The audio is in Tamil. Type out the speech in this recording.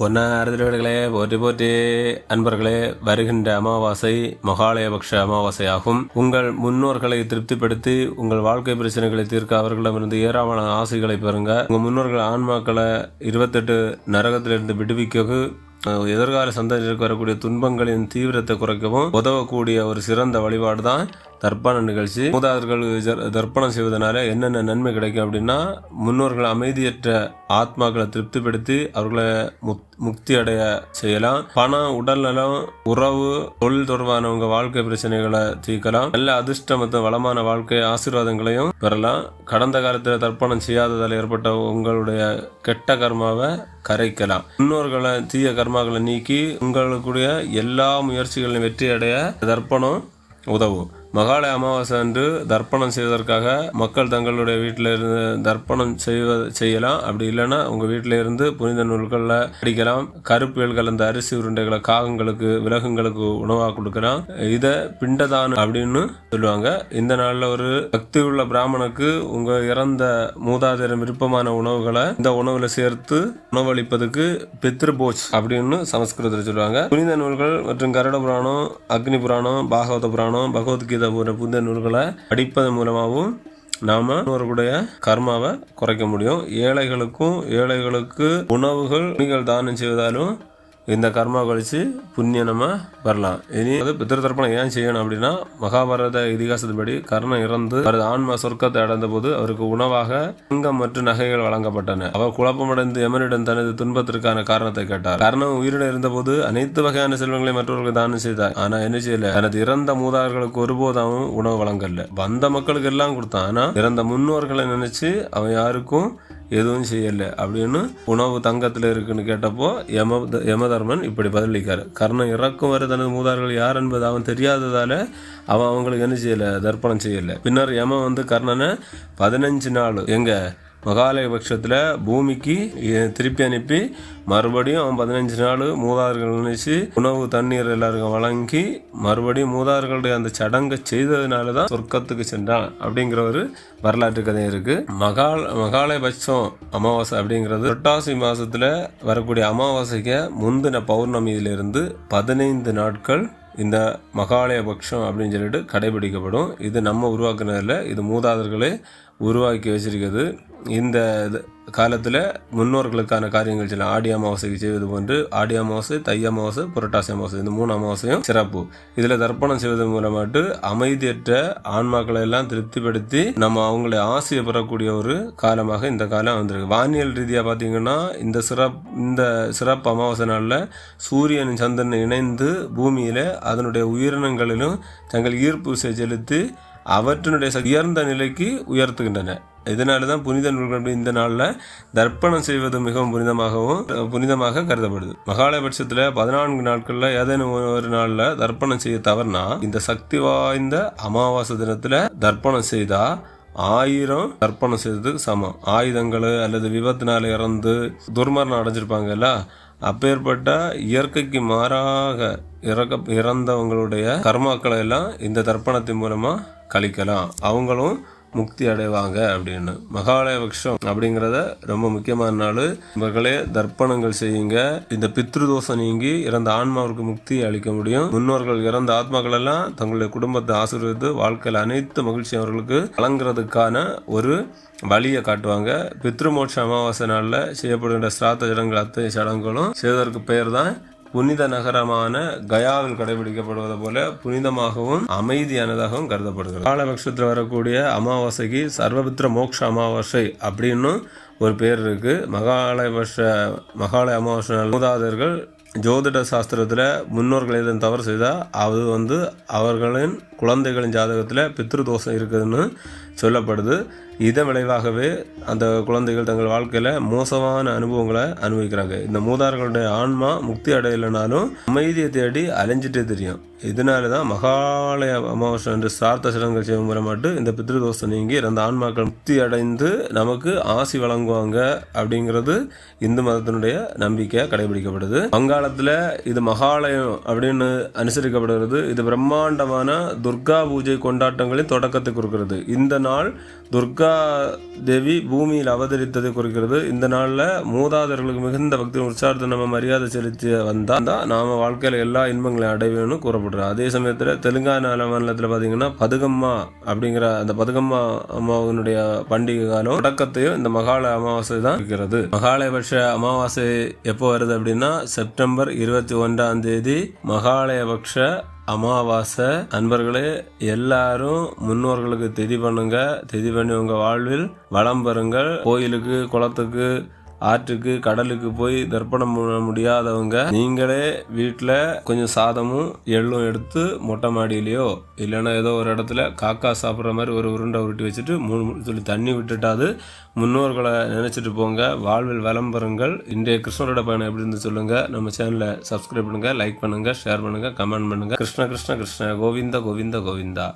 பொன்னாரதிரவர்களே போற்றி போற்றி. அன்பர்களே வருகின்ற அமாவாசை மகாலயபக்ஷ அமாவாசையாகும். உங்கள் முன்னோர்களை திருப்திப்படுத்தி உங்கள் வாழ்க்கை பிரச்சனைகளை தீர்க்க அவர்களிடமிருந்து ஏராளமான ஆசைகளை பெறுங்க. உங்கள் முன்னோர்கள் ஆன்மாக்களை இருபத்தெட்டு நரகத்திலிருந்து விடுவிக்க எதிர்கால சந்ததியிற்கு வரக்கூடிய துன்பங்களின் தீவிரத்தை குறைக்கவும். உதவக்கூடிய ஒரு சிறந்த வழிபாடு தான் தர்ப்பண நிகழ்ச்சி. மூதாதர்கள் ஜ- தர்ப்பணம் செய்வதனால என்னென்ன நன்மை கிடைக்கும் அப்படின்னா முன்னோர்கள் அமைதியற்ற ஆத்மாக்களை திருப்திப்படுத்தி அவர்களை முக்தி அடைய செய்யலாம். பணம் உடல்நலம் உறவு தொழில் தொடர்பான உங்க வாழ்க்கை பிரச்சனைகளை தீர்க்கலாம். நல்ல அதிர்ஷ்டம் மற்றும் வளமான வாழ்க்கை ஆசீர்வாதங்களையும் பெறலாம். கடந்த காலத்தில் தர்ப்பணம் செய்யாததால் ஏற்பட்ட உங்களுடைய கெட்ட கர்மாவை கரைக்கலாம். முன்னோர்களை தீய கர்மாக்களை நீக்கி உங்களுக்குடைய எல்லா முயற்சிகளிலும் வெற்றி அடைய தர்ப்பணம் உதவும். மகாலய அமாவாசை அன்று தர்ப்பணம் செய்வதற்காக மக்கள் தங்களுடைய வீட்டில் இருந்து தர்ப்பணம் செய்வ செய்யலாம். அப்படி இல்லைன்னா உங்கள் வீட்டில் இருந்து புனித நூல்களில் அடிக்கலாம் கருப்பியல் கலந்த அரிசி உருண்டைகளை காகங்களுக்கு விலகுங்களுக்கு உணவாக கொடுக்கலாம். இதை பிண்டதானம் அப்படின்னு சொல்லுவாங்க. இந்த நாளில் ஒரு பக்தி உள்ள பிராமணுக்கு உங்கள் இறந்த மூதாதையர் விருப்பமான உணவுகளை இந்த உணவில் சேர்த்து உணவளிப்பதுக்கு பித்ருபோஜ் அப்படின்னு சமஸ்கிருதத்தில் சொல்லுவாங்க. புனித நூல்கள் மற்றும் கருட புராணம் அக்னி புராணம் பாகவத புராணம் பகவத்கீதை போன்ற புத்த நூல்களை படிப்பதன் மூலமாகவும் நாம அவர்களுடைய கர்மாவை குறைக்க முடியும். ஏழைகளுக்கும் ஏழைகளுக்கு உணவுகள் நீங்கள் தானம் செய்வதாலும் இந்த கர்மா கழித்து புண்ணியம் நம்ம வரலாம். இனி அது பித்திருத்தர்ப்பணம் ஏன் செய்யணும் அப்படின்னா மகாபாரத இதிகாசத்தின்படி கர்ணன் இறந்து அவரது ஆன்ம சொர்க்கத்தை அடைந்த போது அவருக்கு உணவாக தங்கம் மற்றும் நகைகள் வழங்கப்பட்டன. அவர் குழப்பமடைந்து யமனிடம் தனது துன்பத்திற்கான காரணத்தை கேட்டார். கர்ணன் உயிரிட இருந்தபோது அனைத்து வகையான செல்வங்களை மற்றவர்களுக்கு தானம் செய்தார். ஆனா என்ன செய்யல? தனது இறந்த மூதார்களுக்கு ஒருபோதும் உணவு வழங்கல. வந்த மக்களுக்கு எல்லாம் கொடுத்தான். ஆனா இறந்த முன்னோர்களை நினைச்சு அவன் யாருக்கும் எதுவும் செய்யலை அப்படின்னு உணவு தங்கத்தில் இருக்குன்னு கேட்டப்போ யம யமதர்மன் இப்படி பதிலளிக்கார். கர்ணன் இறக்கும் வரை தனது மூதார்கள் யார் என்பது அவன் தெரியாததால் அவன் அவங்களுக்கு என்ன செய்யலை? தர்ப்பணம் செய்யலை. பின்னர் யமன் வந்து கர்ணனை பதினஞ்சு நாள் எங்கே மகாலய பட்சத்தில் பூமிக்கு திருப்பி அனுப்பி மறுபடியும் அவன் பதினஞ்சு நாள் மூதார்கள் நினைச்சு உணவு தண்ணீர் எல்லாருக்கும் வழங்கி மறுபடியும் மூதார்களுடைய அந்த சடங்கை செய்ததுனால தான் சொர்க்கத்துக்கு சென்றான் அப்படிங்கிற ஒரு வரலாற்று கதை இருக்குது மகால் மகாலய பட்சம் அமாவாசை அப்படிங்கிறது புரட்டாசி மாதத்தில் வரக்கூடிய அமாவாசைக்கு முந்தின பௌர்ணமியிலிருந்து பதினைந்து நாட்கள் இந்த மகாலய பக்ஷம் அப்படின்னு சொல்லிட்டு கடைபிடிக்கப்படும். இது நம்ம உருவாக்குனதில் இது மூதாதர்களே உருவாக்கி வச்சிருக்கிறது. இந்த இது- காலத்தில் முன்னோர்களுக்கான காரியங்கள் செய்யலாம் ஆடி அமாவாசைக்கு செய்வது போன்று ஆடி அமாவாசை தை அமாவாசை புரட்டாசி அமாவாசை இந்த மூணு அமாவாசையும் சிறப்பு. இதில் தர்ப்பணம் செய்வதன் மூலமாட்டு அமைதியற்ற ஆன்மாக்களை எல்லாம் திருப்திப்படுத்தி நம்ம அவங்களை ஆசையை பெறக்கூடிய ஒரு காலமாக இந்த காலம் வந்திருக்கு. வானியல் ரீதியாக பார்த்தீங்கன்னா இந்த சிறப் இந்த சிறப்பு அமாவாசை நாளில் சூரியன் சந்திரன் இணைந்து பூமியில் அதனுடைய உயிரினங்களிலும் தங்கள் ஈர்ப்பு விசை செலுத்தி அவற்றினுடைய உயர்ந்த நிலைக்கு உயர்த்துகின்றன. இதனால தான் புனித நூல்கள் இந்த நாளில் தர்ப்பணம் செய்வது மிகவும் புனிதமாகவும் புனிதமாக கருதப்படுது. மகாலயபட்சத்தில் பதினான்கு நாட்களில் ஏதேனும் ஒரு நாளில் தர்ப்பணம் செய்ய தவறுனா இந்த சக்தி வாய்ந்த அமாவாசை தினத்தில் தர்ப்பணம் செய்தால் ஆயிரம் தர்ப்பணம் செய்ததுக்கு சமம். ஆயுதங்கள் அல்லது விபத்தினால் இறந்து துர்மரணம் அடைஞ்சிருப்பாங்கல்ல அப்பேற்பட்ட இயற்கைக்கு மாறாக இறக்க இறந்தவங்களுடைய கர்மாக்களை எல்லாம் இந்த தர்ப்பணத்தின் மூலமாக கழிக்கலாம். அவங்களும் முக்தி அடைவாங்க அப்படின்னு. மகாலய பக்ஷம் அப்படிங்கிறத ரொம்ப முக்கியமான நாள். இவர்களே தர்ப்பணங்கள் செய்யுங்க. இந்த பித்ருதோஷம் நீங்கி இறந்த ஆன்மாவிற்கு முக்தி அளிக்க முடியும். முன்னோர்கள் இறந்த ஆத்மாக்கள் எல்லாம் தங்களுடைய குடும்பத்தை ஆசீர்வதித்து வாழ்க்கையில் அனைத்து மகிழ்ச்சி அவர்களுக்கு வழங்குறதுக்கான ஒரு வழியை காட்டுவாங்க. பித்ருமோட்ச அமாவாசை நாளில் செய்யப்படுகின்ற சிராத்த சடங்குகள் அத்தனை சடங்குகளும் செய்வதற்கு பெயர் தான் புனித நகரமான கயாவில் கடைபிடிக்கப்படுவது போல புனிதமாகவும் அமைதியானதாகவும் கருதப்படுகிறது. காலபட்சத்தில் வரக்கூடிய அமாவாசைக்கு சர்வபுத்திர மோக்ஷ அமாவாசை அப்படின்னு ஒரு பேர் இருக்கு. மகாலயபட்ச மகாலய அமாவாசை மூதாதர்கள் ஜோதிட சாஸ்திரத்தில் முன்னோர்கள் எதுவும் தவறு செய்தால் அது வந்து அவர்களின் குழந்தைகளின் ஜாதகத்தில் பித்ருதோஷம் இருக்குதுன்னு சொல்லப்படுது. இதன் விளைவாகவே அந்த குழந்தைகள் தங்கள் வாழ்க்கையில் மோசமான அனுபவங்களை அனுபவிக்கிறாங்க. இந்த மூதார்களுடைய ஆன்மா முக்தி அடையலைனாலும் அமைதியை தேடி அலைஞ்சிட்டே தெரியும். இதனால தான் மகாலய அமாவாசை என்று சார்த்த சடங்குகள் செய்யும் மூலமாட்டு இந்த பித்ருதோஷம் நீங்கி அந்த ஆன்மாக்கள் முக்தி அடைந்து நமக்கு ஆசி வழங்குவாங்க அப்படிங்கிறது இந்து மதத்தினுடைய நம்பிக்கை கடைபிடிக்கப்படுது. வங்காளத்தில் இது மகாலயம் அப்படின்னு அனுசரிக்கப்படுகிறது. இது பிரம்மாண்டமான துர்கா பூஜை கொண்டாட்டங்களின் தொடக்கத்தை குறிக்கிறது. இந்த நாள் துர்கா தேவி பூமியில் அவதரித்ததை குறிக்கிறது. இந்த நாளில் மூதாதர்களுக்கு மிகுந்த பக்தி உற்சாகத்தை நம்ம மரியாதை செலுத்தி வந்தால் தான் நாம் வாழ்க்கையில் எல்லா இன்பங்களையும் அடைவேன்னு கூறப்படுறோம் அதே சமயத்தில் தெலுங்கானா மாநிலத்தில் பார்த்தீங்கன்னா பதுகம்மா அப்படிங்கிற அந்த பதுகம்மா அம்மாவினுடைய பண்டிகை காலம் தொடக்கத்தையும் இந்த மகால அமாவாசை தான் இருக்கிறது மகாலயபட்ச அமாவாசை எப்போ வருது அப்படின்னா செப்டம்பர் இருபத்தி ஒன்றாம் தேதி மகாலயபக்ஷ அமாவாசை. அன்பர்களே எல்லாரும் முன்னோர்களுக்கு திதி பண்ணுங்க. திதி பண்ணி உங்க வாழ்வில் வளம் பெறுங்கள். கோயிலுக்கு குளத்துக்கு ஆற்றுக்கு கடலுக்கு போய் தர்ப்பணம் பண்ண முடியாதவங்க நீங்களே வீட்டில் கொஞ்சம் சாதமும் எள்ளும் எடுத்து மொட்டை மாடியிலையோ இல்லைன்னா ஏதோ ஒரு இடத்துல காக்கா சாப்பிட்ற மாதிரி ஒரு உருண்டை உருட்டி வச்சுட்டு மூணு சொல்லி தண்ணி விட்டுட்டாது முன்னோர்களை நினச்சிட்டு போங்க. வாழ்வில் விளம்பரங்கள் இன்றைய கிருஷ்ணரோட பயணம் எப்படி இருந்து சொல்லுங்கள் நம்ம சேனலை சப்ஸ்கிரைப் பண்ணுங்கள் லைக் பண்ணுங்கள் ஷேர் பண்ணுங்க கமெண்ட் பண்ணுங்கள் கிருஷ்ண கிருஷ்ண கிருஷ்ண கோவிந்த கோவிந்த கோவிந்தா.